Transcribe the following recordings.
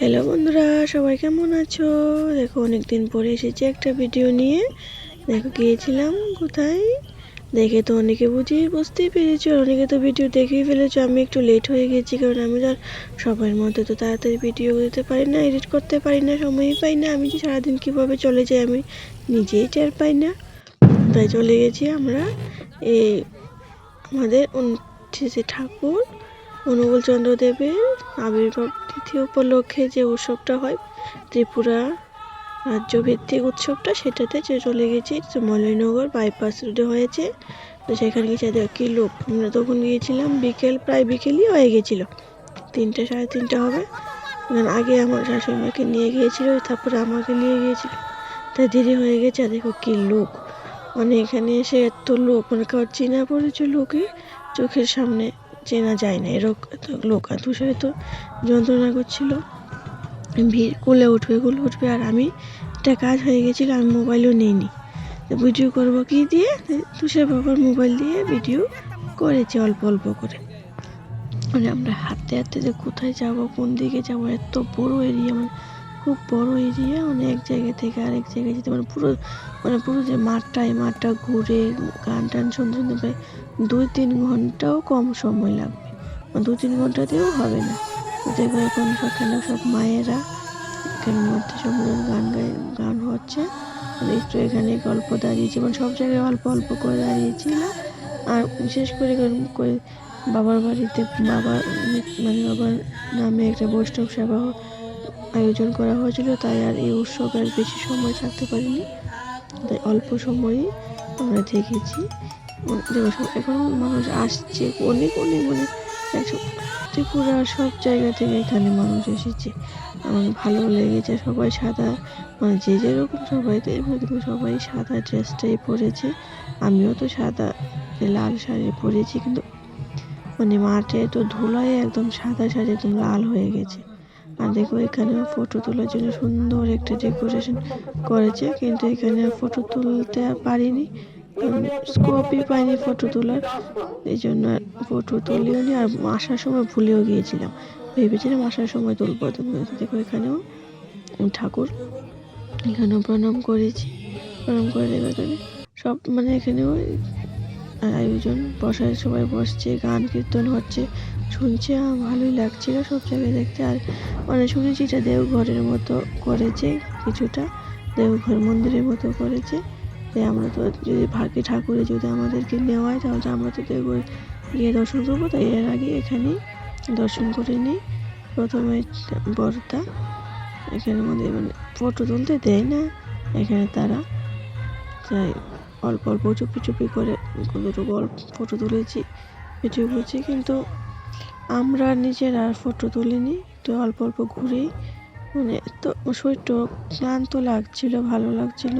Hello বন্ধুরা, সবাই কেমন আছো? দেখো, অনেকদিন পরে এসেছি একটা ভিডিও নিয়ে। দেখো, গিয়েছিলাম কোথায়? দেখে তো অনেকে বুঝি বুঝতেই পেরেছ অনেকে তো ভিডিও দেখেই ফেলেছো। আমি একটু লেট হয়ে গেছি, কারণ আমি আর সবার মধ্যে তো তাড়াতাড়ি ভিডিও দিতে পারি না এডিট করতে পারি না, সময়ই পাই না। আমি যে সারাদিন কীভাবে চলে যাই, আমি নিজেই টের পাই না। তাই চলে গেছি আমরা, এই আমাদের ঠাকুর অনুকূল চন্দ্রদেবের আবির্ভাব তিথি উপলক্ষে যে উৎসবটা হয়, ত্রিপুরা রাজ্যভিত্তিক উৎসবটা সেটাতে যে চলে গেছি তো মলয়নগর বাইপাস রোডে হয়েছে। তো সেখানে গেছে কী লোক, আমরা তখন গিয়েছিলাম, বিকেল, প্রায় বিকেলই হয়ে গেছিল। তিনটে, সাড়ে তিনটে হবে। আগে আমার শাশুড়িমাকে নিয়ে গিয়েছিল তারপরে আমাকে নিয়ে গিয়েছিল। তাই দেরি হয়ে গেছে, আর দেখো কী লোক। মানে এখানে এসে এত লোক মানে কারোর চেনা পরিচয় লোকই চোখের সামনে চেনা যায় না। এরকম লোক তুষারে তো যন্ত্রণা করছিল। ভিড় কোলে উঠবে কোলে উঠবে, আর আমি একটা কাজ হয়ে গেছিল আমি মোবাইলও নিইনি। ভিডিও করব কি দিয়ে? তুষার বাবার মোবাইল দিয়ে ভিডিও করেছি অল্প অল্প করে। মানে আমরা হাঁটতে হাঁটতে যে কোথায় যাব, কোন দিকে যাব, এত বড় এরিয়া মানে খুব বড় এরিয়া মানে এক জায়গা থেকে আরেক জায়গায় যেতে মানে পুরো মানে পুরো যে মাঠটা এই মাঠটা ঘুরে গান টান শুনতে শুনতে প্রায় দুই তিন ঘন্টাও কম সময় লাগবে। মানে দু তিন ঘন্টাতেও হবে না। দেখো এখন সকালে সব মায়েরা, এখানের মধ্যে সব গান গাই গান হচ্ছে। একটু এখানে গল্প দাঁড়িয়েছি মানে সব জায়গায় অল্প অল্প করে দাঁড়িয়েছিলাম আর বিশেষ করে বাবার বাড়িতে বাবার মানে বাবার নামে একটা বৈষ্ণব সেবা আয়োজন করা হয়েছিল, তাই আর এই উৎসবে আর বেশি সময় থাকতে পারিনি। তাই অল্প সময়ই আমরা দেখেছি। দেখো এখন মানুষ আসছে অনেক অনেক মানে ত্রিপুরা সব জায়গা থেকে এখানে মানুষ এসেছে। আমার ভালো লেগেছে, সবাই সাদা। মানে যে যেরকম সবাই, তো কিন্তু সবাই সাদা ড্রেসটাই পরেছে। আমিও তো সাদা লাল শাড়ি পরেছি, কিন্তু মানে মাঠে তো ধুলায় একদম সাদা শাড়ি একদম লাল হয়ে গেছে। আর দেখো এখানে ফটো তোলার জন্য সুন্দর একটা ডেকোরেশন করেছে, কিন্তু এখানে ফটো তুলতে পারিনি স্কোপই পাইনি ফটো তোলার এই জন্য ফটো তুলিও নি, আর আসার সময় ভুলেও গিয়েছিলাম। ভেবেছিলাম আসার সময় তুলবো দেখো এখানেও ঠাকুর, এখানেও প্রণাম করেছি, প্রণাম করে দেবে এখানে। সব মানে এখানেও আয়োজন বসার সবাই বসছে, গান কীর্তন হচ্ছে শুনছে ভালোই লাগছিল সব জায়গায় দেখতে। আর মানে শুনেছি এটা দেওঘরের মতো করেছে, কিছুটা দেওঘর মন্দিরের মতো করেছে। তাই আমরা তো যদি ভাগ্যে ঠাকুরে যদি আমাদেরকে নেওয়া হয়, তাহলে আমরা তো দেওঘর গিয়ে দর্শন করব। তাই এর আগে এখানেই দর্শন করে নিই। প্রথমে বর্দা, এখানে আমাদের মানে ফটো তুলতে দেয় না, এখানে তারা। তাই অল্প অল্প, চুপি চুপি করে দুটো গল্প ফটো তুলেছি ভিডিও করছি। কিন্তু আমরা নিজেরা আর ফটো তুলিনি তো অল্প অল্প ঘুরেই মানে তো শরীরটা ক্লান্ত লাগছিল, ভালো লাগছিল।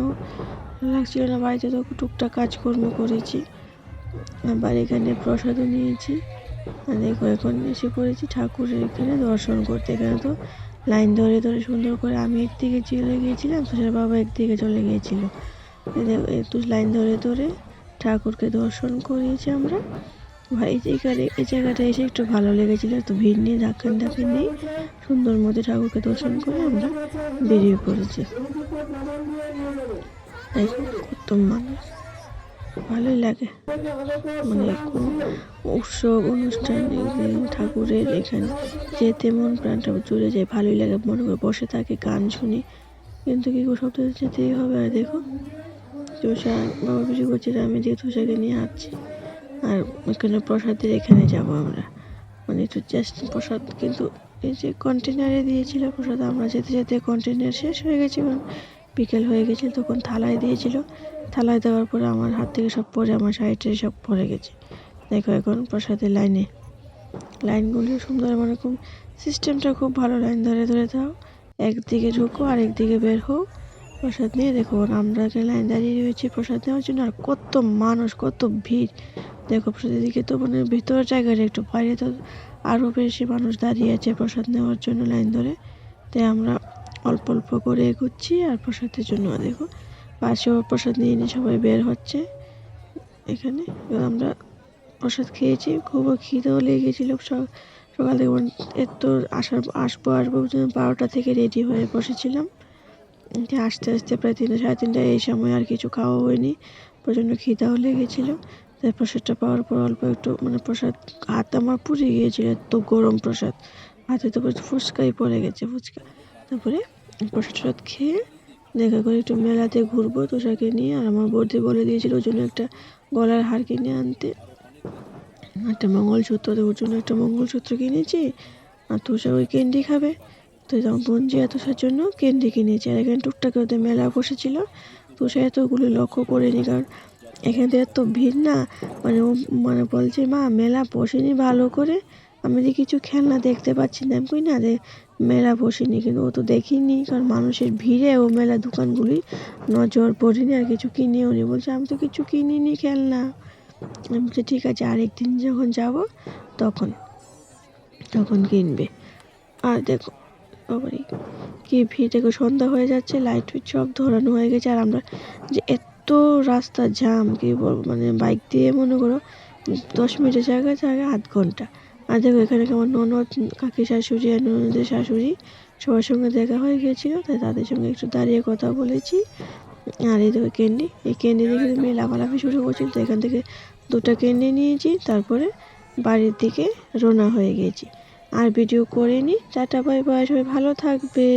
লাগছিল না, বাড়িতে তো টুকটাক কাজকর্ম করেছি। আবার এখানে প্রসাদও নিয়েছি। দেখো, এখন এসে পড়েছি ঠাকুরের এখানে দর্শন করতে। এখানে তো লাইন ধরে ধরে সুন্দর করে আমি একদিকে চলে গিয়েছিলাম, তুষার বাবা একদিকে চলে গিয়েছিল। একটু লাইন ধরে ধরে ঠাকুরকে দর্শন করিয়েছি আমরা। ভাই এখানে, এই জায়গাটা এসে একটু ভালো লেগেছিল। তো ভিড় নিয়ে ধাক্কান ধাক্কান নিয়ে সুন্দর মতো ঠাকুরকে দর্শন করে আমরা বেরিয়ে পড়েছি। কত মানুষ। ভালোই লাগে। মানে কোনো উৎসব, অনুষ্ঠান ঠাকুরের এখানে যেতে মন প্রাণটা জুড়ে যায়, ভালোই লাগে। মনে করে বসে থাকে, গান শুনি। কিন্তু কি সব যেতেই হবে। আর দেখো তুষা বাবা কিছু করছে আমি যে তুষাকে নিয়ে হাঁটছি। আর ওখানে প্রসাদের এখানে যাব আমরা। মানে একটু জাস্ট প্রসাদ, কিন্তু এই যে কন্টেনারে দিয়েছিল প্রসাদ, আমরা যেতে যেতে কন্টেনার শেষ হয়ে গেছে, এবং বিকেল হয়ে গেছে, তখন থালায় দিয়েছিল। থালায় দেওয়ার পরে আমার হাত থেকে সব পরে আমার সাইডে সব পড়ে গেছে। দেখো এখন প্রসাদের লাইনে। লাইনগুলো সুন্দর মানে খুব সিস্টেমটা খুব ভালো, লাইন ধরে ধরে দাও। একদিকে ঢুকো আর একদিকে বের হোক প্রসাদ নিয়ে দেখো, আমরা লাইন দাঁড়িয়ে রয়েছি প্রসাদ নেওয়ার জন্য, আর কত মানুষ, কত ভিড়। দেখো প্রসাদের দিকে তো মানে ভিতর জায়গাটা একটু বাইরে তো আরও বেশি মানুষ দাঁড়িয়ে আছে প্রসাদ নেওয়ার জন্য লাইন ধরে। তাই আমরা অল্প অল্প করে এগোচ্ছি আর প্রসাদের জন্য দেখো পাশেও প্রসাদ নিয়ে নিয়ে সবাই বের হচ্ছে। এখানে আমরা প্রসাদ খেয়েছি। খুব খিদেও লেগেছিলো। সকাল থেকে মানে এত আসার, আসব আসব বারোটা থেকে রেডি হয়ে বসেছিলাম। আস্তে আস্তে প্রায় তিনটে, সাড়ে তিনটে এই সময় আর কিছু খাওয়া হয়নি। প্রচণ্ড খিদাও লেগেছিলো। তাই প্রসাদটা পাওয়ার পর অল্প একটু মানে প্রসাদ, হাত আমার পুড়ে গিয়েছিল, এত গরম প্রসাদ। হাতে তো ফুচকাই পড়ে গেছে ফুচকা তারপরে প্রসাদ টসাদ খেয়ে দেখা করে একটু মেলাতে ঘুরবো তোষাকে নিয়ে, আর আমার বৌদি বলে দিয়েছিল ওর জন্য একটা গলার হার কিনে আনতে। একটা মঙ্গলসূত্র, তো ওর জন্য একটা মঙ্গলসূত্র কিনেছি, আর তুষার ওই ক্যান্ডি খাবে। তো যেমন বঞ্জি এতসার জন্য ক্যান্ডি কিনেছি, আর এখানে টুকটাক ওদের মেলা বসেছিল। তুষার এতগুলো লক্ষ্য করিনি, কারণ এখানে তো এত ভিড় না? মানে ও মানে বলছে, মা, মেলা বসেনি ভালো করে? আমি যে কিছু খেলনা দেখতে পাচ্ছি না। আমি কই, না রে, মেলা বসেনি। কিন্তু ও তো দেখিনি, কারণ মানুষের ভিড়ে ও মেলা দোকানগুলি নজর পড়েনি আর কিছু কিনেও নি। বলছে, আমি তো কিছু কিনিনি খেলনা। আমি বলছি, ঠিক আছে, আরেকদিন যখন যাব, তখন তখন কিনবে। আর দেখো কি ভিড়। দেখো, সন্ধ্যা হয়ে যাচ্ছে লাইট ফাইট সব ধরানো হয়ে গেছে। আর আমরা যে এত রাস্তা জ্যাম, কি বলব? মানে বাইক দিয়ে মনে করো দশ মিনিটের জায়গায় জায়গায় আধ ঘণ্টা। আর দেখো এখানে আমার ননদ কাকি শাশুড়ি আর ননদের শাশুড়ি সবার সঙ্গে দেখা হয়ে গিয়েছিল, তাই তাদের সঙ্গে একটু দাঁড়িয়ে কথা বলেছি। আর এই দেখো ক্যান্ডি এই ক্যান্ডি দেখে মেয়ে লাফালাফি শুরু করছিল, তো এখান থেকে দুটো ক্যান্ডি নিয়েছি, তারপরে বাড়ির দিকে রওনা হয়ে গেছি আর ভিডিও করে নি। টাটা বাই বাই সবাই ভালো থাকবে।